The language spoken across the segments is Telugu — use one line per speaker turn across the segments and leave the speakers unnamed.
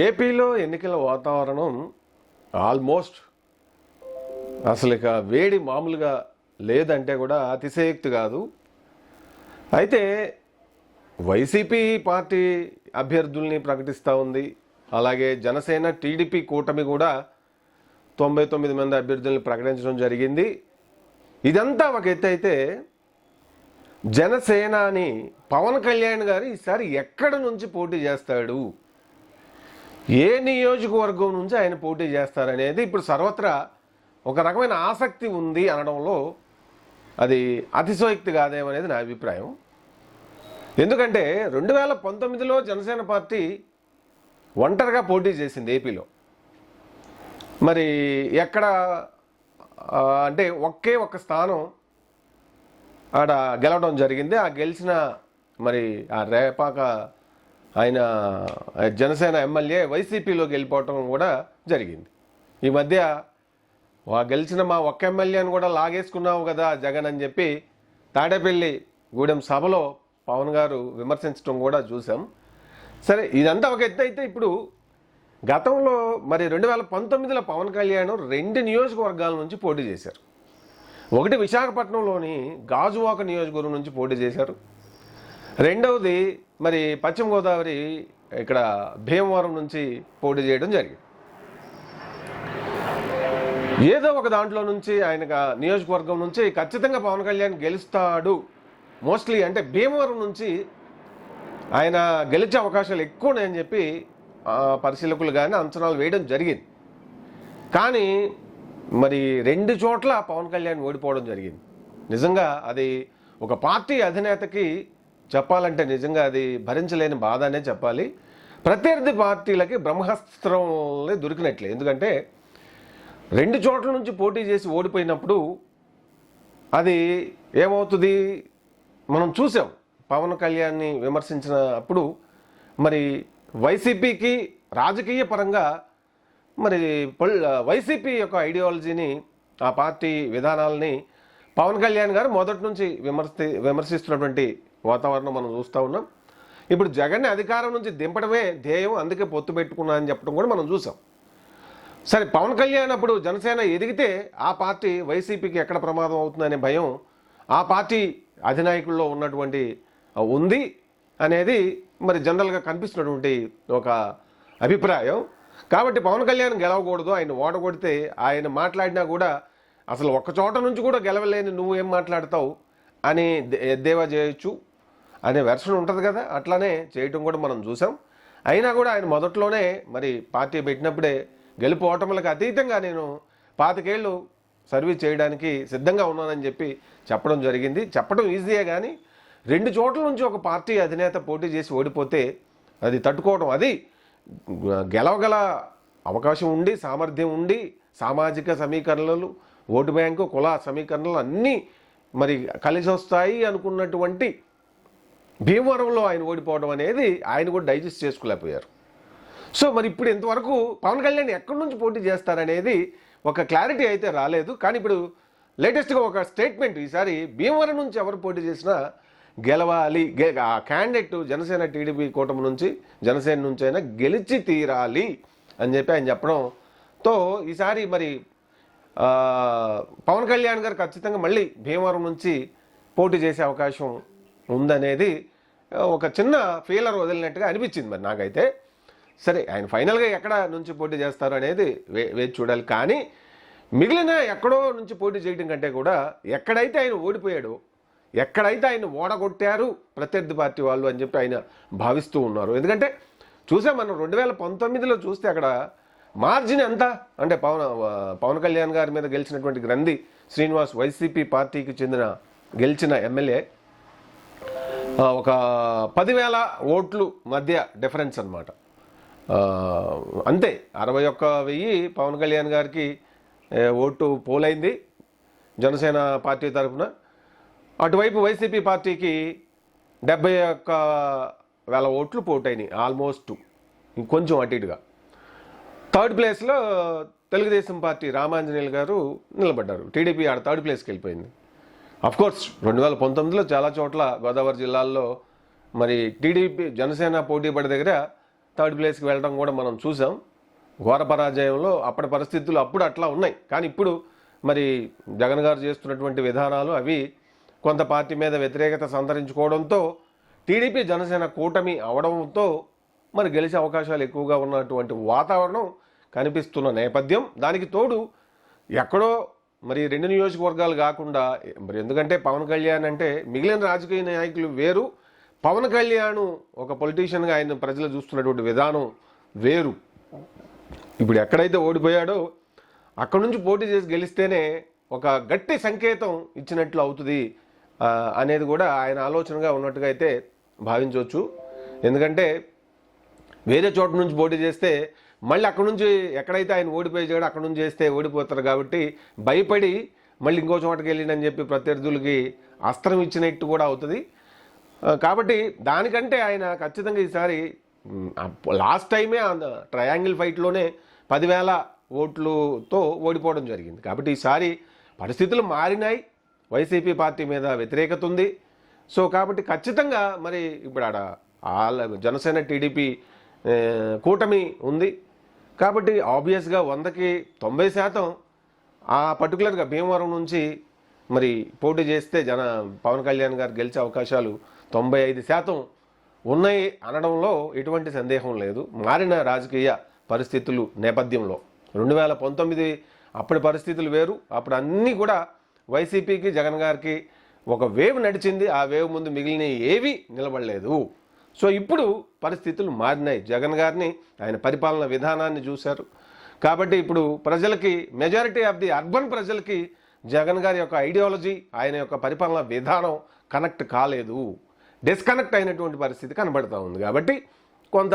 ఏపీలో ఎన్నికల వాతావరణం ఆల్మోస్ట్ అసలు ఇక వేడి మామూలుగా లేదంటే కూడా అతిశయోక్తి కాదు. అయితే వైసీపీ పార్టీ అభ్యర్థుల్ని ప్రకటిస్తూ ఉంది. అలాగే జనసేన టీడీపీ కూటమి కూడా తొంభై తొమ్మిది మంది అభ్యర్థుల్ని ప్రకటించడం జరిగింది. ఇదంతా ఒక ఎత్తు అయితే జనసేనాని పవన్ కళ్యాణ్ గారు ఈసారి ఎక్కడ నుంచి పోటీ చేస్తాడు? ఏ నియోజకవర్గం నుంచి ఆయన పోటీ చేస్తారనేది ఇప్పుడు సర్వత్రా ఒక రకమైన ఆసక్తి ఉంది అనడంలో అది అతిశయోక్తి కాదేమనేది నా అభిప్రాయం. ఎందుకంటే రెండు వేల పంతొమ్మిదిలో జనసేన పార్టీ ఒంటరిగా పోటీ చేసింది ఏపీలో. మరి ఎక్కడ అంటే ఒకే ఒక్క స్థానం ఆడ గెలవడం జరిగింది. ఆ గెలిచిన మరి ఆ రేపాక ఆయన జనసేన ఎమ్మెల్యే వైసీపీలో గెలిపోవటం కూడా జరిగింది. ఈ మధ్య గెలిచిన మా ఒక్క ఎమ్మెల్యేని కూడా లాగేసుకున్నావు కదా జగన్ అని చెప్పి తాడేపల్లి గూడెం సభలో పవన్ గారు విమర్శించడం కూడా చూసాం సరే ఇదంతా ఒక ఎత్తు అయితే ఇప్పుడు గతంలో మరి రెండు వేల పంతొమ్మిదిలో పవన్ కళ్యాణ్ రెండు నియోజకవర్గాల నుంచి పోటీ చేశారు. ఒకటి విశాఖపట్నంలోని గాజువాక నియోజకవర్గం నుంచి పోటీ చేశారు. రెండవది మరి పశ్చిమ గోదావరి ఇక్కడ భీమవరం నుంచి పోటీ చేయడం జరిగింది. ఏదో ఒక దాంట్లో నుంచి ఆయన నియోజకవర్గం నుంచి ఖచ్చితంగా పవన్ కళ్యాణ్ గెలుస్తాడు. మోస్ట్లీ అంటే భీమవరం నుంచి ఆయన గెలిచే అవకాశాలు ఎక్కువ ఉన్నాయని చెప్పి పరిశీలకులు కానీ అంచనాలు వేయడం జరిగింది. కానీ మరి రెండు చోట్ల పవన్ కళ్యాణ్ ఓడిపోవడం జరిగింది. నిజంగా అది ఒక పార్టీ అధినేతకి చెప్పాలంటే నిజంగా అది భరించలేని బాధ అనే చెప్పాలి. ప్రత్యర్థి పార్టీలకి బ్రహ్మాస్త్రంలే దొరికినట్లే. ఎందుకంటే రెండు చోట్ల నుంచి పోటీ చేసి ఓడిపోయినప్పుడు అది ఏమవుతుంది? మనం చూసాం. పవన్ కళ్యాణ్ని విమర్శించినప్పుడు మరి వైసీపీకి రాజకీయ పరంగా మరి వైసీపీ యొక్క ఐడియాలజీని ఆ పార్టీ విధానాలని పవన్ కళ్యాణ్ గారు మొదటి నుంచి విమర్శి విమర్శిస్తున్నటువంటి వాతావరణం మనం చూస్తూ ఉన్నాం. ఇప్పుడు జగన్ని అధికారం నుంచి దింపడమే ధ్యేయం అందుకే పొత్తు పెట్టుకున్నా అని చెప్పడం కూడా మనం చూసాం. సరే పవన్ కళ్యాణ్ అప్పుడు జనసేన ఎదిగితే ఆ పార్టీ వైసీపీకి ఎక్కడ ప్రమాదం అవుతుందనే భయం ఆ పార్టీ అధినాయకుల్లో ఉన్నటువంటి ఉంది అనేది మరి జనరల్గా కనిపిస్తున్నటువంటి ఒక అభిప్రాయం. కాబట్టి పవన్ కళ్యాణ్ గెలవకూడదు ఆయన ఓడగొడితే ఆయన మాట్లాడినా కూడా అసలు ఒక్క చోట నుంచి కూడా గెలవలేని నువ్వు ఏం మాట్లాడతావు అని ఎద్దేవా చేయొచ్చు. అనే వెర్షన్ ఉంటుంది కదా అట్లానే చేయటం కూడా మనం చూసాం. అయినా కూడా ఆయన మొదట్లోనే మరి పార్టీ పెట్టినప్పుడే గెలుపు ఓటములకు అతీతంగా నేను పాతికేళ్ళు సర్వీస్ చేయడానికి సిద్ధంగా ఉన్నానని చెప్పి చెప్పడం జరిగింది. చెప్పడం ఈజీయే కానీ రెండు చోట్ల నుంచి ఒక పార్టీ అధినేత పోటీ చేసి ఓడిపోతే అది తట్టుకోవడం అది గెలవగల అవకాశం ఉండి సామర్థ్యం ఉండి సామాజిక సమీకరణలు ఓటు బ్యాంకు కుల సమీకరణలు అన్నీ మరి కలిసి వస్తాయి అనుకున్నటువంటి భీమవరంలో ఆయన ఓడిపోవడం అనేది ఆయన కూడా డైజెస్ట్ చేసుకోలేకపోయారు. సో మరి ఇప్పుడు ఇంతవరకు పవన్ కళ్యాణ్ ఎక్కడి నుంచి పోటీ చేస్తారనేది ఒక క్లారిటీ అయితే రాలేదు. కానీ ఇప్పుడు లేటెస్ట్గా ఒక స్టేట్మెంట్ ఈసారి భీమవరం నుంచి ఎవరు పోటీ చేసినా గెలవాలి. ఆ క్యాండిడేట్ జనసేన టీడీపీ కూటమి నుంచి జనసేన నుంచి అయినా గెలిచి తీరాలి అని చెప్పి ఆయన చెప్పడంతో ఈసారి మరి పవన్ కళ్యాణ్ గారు ఖచ్చితంగా మళ్ళీ భీమవరం నుంచి పోటీ చేసే అవకాశం ఉందనేది ఒక చిన్న ఫీలర్ వదిలినట్టుగా అనిపించింది మరి నాకైతే. సరే ఆయన ఫైనల్గా ఎక్కడ నుంచి పోటీ చేస్తారు అనేది వే వేచి చూడాలి. కానీ మిగిలిన ఎక్కడో నుంచి పోటీ చేయడం కంటే కూడా ఎక్కడైతే ఆయన ఓడిపోయాడో ఎక్కడైతే ఆయన ఓడగొట్టారు ప్రత్యర్థి పార్టీ వాళ్ళు అని చెప్పి ఆయన భావిస్తూ ఉన్నారు. ఎందుకంటే చూసే మనం రెండు వేల పంతొమ్మిదిలో చూస్తే అక్కడ మార్జిన్ ఎంత? అంటే పవన్ పవన్ కళ్యాణ్ గారి మీద గెలిచినటువంటి గ్రంథి శ్రీనివాస్ వైసీపీ పార్టీకి చెందిన గెలిచిన ఎమ్మెల్యే ఒక పదివేల ఓట్లు మధ్య డిఫరెన్స్ అనమాట అంతే అరవై ఒక్క వెయ్యి పవన్ కళ్యాణ్ గారికి ఓటు పోలైంది జనసేన పార్టీ తరఫున. అటువైపు వైసీపీ పార్టీకి డెబ్బై ఒక్క వేల ఓట్లు పోటైనాయి ఆల్మోస్ట్ ఇంకొంచెం అటు ఇటుగా. థర్డ్ ప్లేస్లో తెలుగుదేశం పార్టీ రామాంజనేయులు గారు నిలబడ్డారు. టీడీపీ ఆడ థర్డ్ ప్లేస్కి వెళ్ళిపోయింది. కోర్స్ రెండు వేల పంతొమ్మిదిలో చాలా చోట్ల గోదావరి జిల్లాల్లో మరి టీడీపీ జనసేన పోటీ పడే దగ్గర థర్డ్ ప్లేస్కి వెళ్ళడం కూడా మనం చూసాం. ఘోర పరాజయంలో అప్పటి పరిస్థితులు అప్పుడు అట్లా ఉన్నాయి. కానీ ఇప్పుడు మరి జగన్ గారు చేస్తున్నటువంటి విధానాలు అవి కొంత పార్టీ మీద వ్యతిరేకత సంతరించుకోవడంతో టీడీపీ జనసేన కూటమి అవడంతో మరి గెలిచే అవకాశాలు ఎక్కువగా ఉన్నటువంటి వాతావరణం కనిపిస్తున్న నేపథ్యం. దానికి తోడు ఎక్కడో మరి రెండు నియోజకవర్గాలు కాకుండా మరి ఎందుకంటే పవన్ కళ్యాణ్ అంటే మిగిలిన రాజకీయ నాయకులు వేరు. పవన్ కళ్యాణ్ ఒక పొలిటీషియన్గా ఆయన ప్రజలు చూస్తున్నటువంటి విధానం వేరు. ఇప్పుడు ఎక్కడైతే ఓడిపోయాడో అక్కడ నుంచి పోటీ చేసి గెలిస్తేనే ఒక గట్టి సంకేతం ఇచ్చినట్లు అవుతుంది అనేది కూడా ఆయన ఆలోచనగా ఉన్నట్టుగా అయితే భావించవచ్చు. ఎందుకంటే వేరే చోట నుంచి పోటీ చేస్తే మళ్ళీ అక్కడ నుంచి ఎక్కడైతే ఆయన ఓడిపోయాడు అక్కడ నుంచి చేస్తే ఓడిపోతారు కాబట్టి భయపడి మళ్ళీ ఇంకో చోటకి వెళ్ళిండని చెప్పి ప్రత్యర్థులకి అస్త్రం ఇచ్చినట్టు కూడా అవుతుంది. కాబట్టి దానికంటే ఆయన ఖచ్చితంగా ఈసారి లాస్ట్ టైమే ట్రయాంగిల్ ఫైట్లోనే పదివేల ఓట్లుతో ఓడిపోవడం జరిగింది. కాబట్టి ఈసారి పరిస్థితులు మారినాయి. వైసీపీ పార్టీ మీద వ్యతిరేకత ఉంది. సో కాబట్టి ఖచ్చితంగా మరి ఇప్పుడు ఆడ జనసేన టీడీపీ కూటమి ఉంది. కాబట్టి ఆబ్వియస్గా వందకి తొంభై శాతం ఆ పర్టికులర్గా భీమవరం నుంచి మరి పోటీ చేస్తే జన పవన్ కళ్యాణ్ గారు గెలిచే అవకాశాలు తొంభై ఐదు శాతం ఉన్నాయి అనడంలో ఎటువంటి సందేహం లేదు. మారిన రాజకీయ పరిస్థితులు నేపథ్యంలో. రెండు వేల పంతొమ్మిది అప్పటి పరిస్థితులు వేరు. అప్పుడు అన్నీ కూడా వైసీపీకి జగన్ గారికి ఒక వేవ్ నడిచింది. ఆ వేవ్ ముందు మిగిలిన ఏవి నిలబడలేదు. సో ఇప్పుడు పరిస్థితులు మారినాయి. జగన్ గారిని ఆయన పరిపాలన విధానాన్ని చూశారు. కాబట్టి ఇప్పుడు ప్రజలకి మెజారిటీ ఆఫ్ ది అర్బన్ ప్రజలకి జగన్ గారి యొక్క ఐడియాలజీ ఆయన యొక్క పరిపాలన విధానం కనెక్ట్ కాలేదు. డిస్కనెక్ట్ అయినటువంటి పరిస్థితి కనబడుతూ ఉంది. కాబట్టి కొంత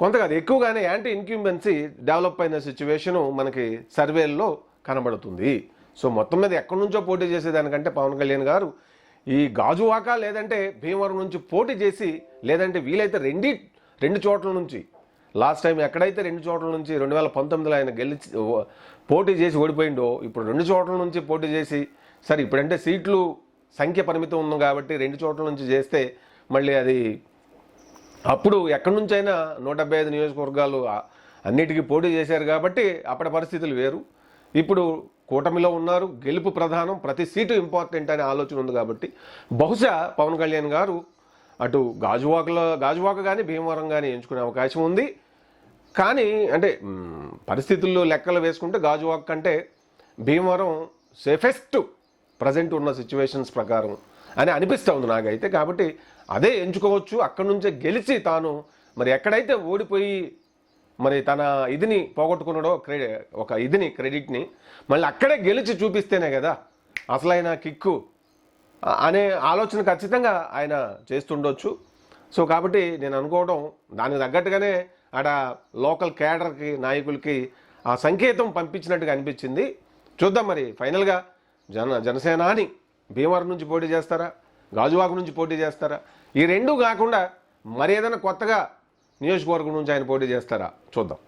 కొంత కాదు ఎక్కువగానే యాంటీ ఇన్క్యూబెన్సీ డెవలప్ అయిన సిచ్యువేషను మనకి సర్వేల్లో కనబడుతుంది. సో మొత్తం మీద ఎక్కడి నుంచో పోటీ చేసేదానికంటే పవన్ కళ్యాణ్ గారు ఈ గాజువాక లేదంటే భీమవరం నుంచి పోటీ చేసి లేదంటే వీలైతే రెండి రెండు చోట్ల నుంచి. లాస్ట్ టైం ఎక్కడైతే రెండు చోట్ల నుంచి రెండు వేల పంతొమ్మిదిలో ఆయన గెలిచి పోటీ చేసి ఓడిపోయిండో ఇప్పుడు రెండు చోట్ల నుంచి పోటీ చేసి సరే ఇప్పుడంటే సీట్లు సంఖ్య పరిమితం ఉంది కాబట్టి రెండు చోట్ల నుంచి చేస్తే మళ్ళీ అది అప్పుడు ఎక్కడి నుంచైనా నూట డెబ్బై ఐదు నియోజకవర్గాలు అన్నిటికీ పోటీ చేశారు కాబట్టి అప్పటి పరిస్థితులు వేరు. ఇప్పుడు కూటమిలో ఉన్నారు. గెలుపు ప్రధానం. ప్రతి సీటు ఇంపార్టెంట్ అనే ఆలోచన ఉంది కాబట్టి బహుశా పవన్ కళ్యాణ్ గారు అటు గాజువాకలో గాజువాక కానీ భీమవరం కానీ ఎంచుకునే అవకాశం ఉంది. కానీ అంటే పరిస్థితుల్లో లెక్కలు వేసుకుంటే గాజువాక్ కంటే భీమవరం సేఫెస్ట్ ప్రజెంట్ ఉన్న సిచ్యువేషన్స్ ప్రకారం అని అనిపిస్తూ ఉంది నాకైతే. కాబట్టి అదే ఎంచుకోవచ్చు. అక్కడి నుంచే గెలిచి తాను మరి ఎక్కడైతే ఓడిపోయి మరి తన ఇదిని పోగొట్టుకున్నాడో క్రెడి ఒక ఇదిని క్రెడిట్ని మళ్ళీ అక్కడే గెలిచి చూపిస్తేనే కదా అసలైన కిక్కు అనే ఆలోచన ఖచ్చితంగా ఆయన చేస్తుండొచ్చు. సో కాబట్టి నేను అనుకోవడం దానికి తగ్గట్టుగానే ఆడ లోకల్ కేడర్కి నాయకులకి ఆ సంకేతం పంపించినట్టుగా అనిపించింది. చూద్దాం మరి ఫైనల్గా జన జనసేనాని భీమవరం నుంచి పోటీ చేస్తారా? గాజువాక నుంచి పోటీ చేస్తారా? ఈ రెండూ కాకుండా మరి ఏదైనా కొత్తగా నియోజకవర్గం నుంచి ఆయన పోటీ చేస్తారా? చూద్దాం.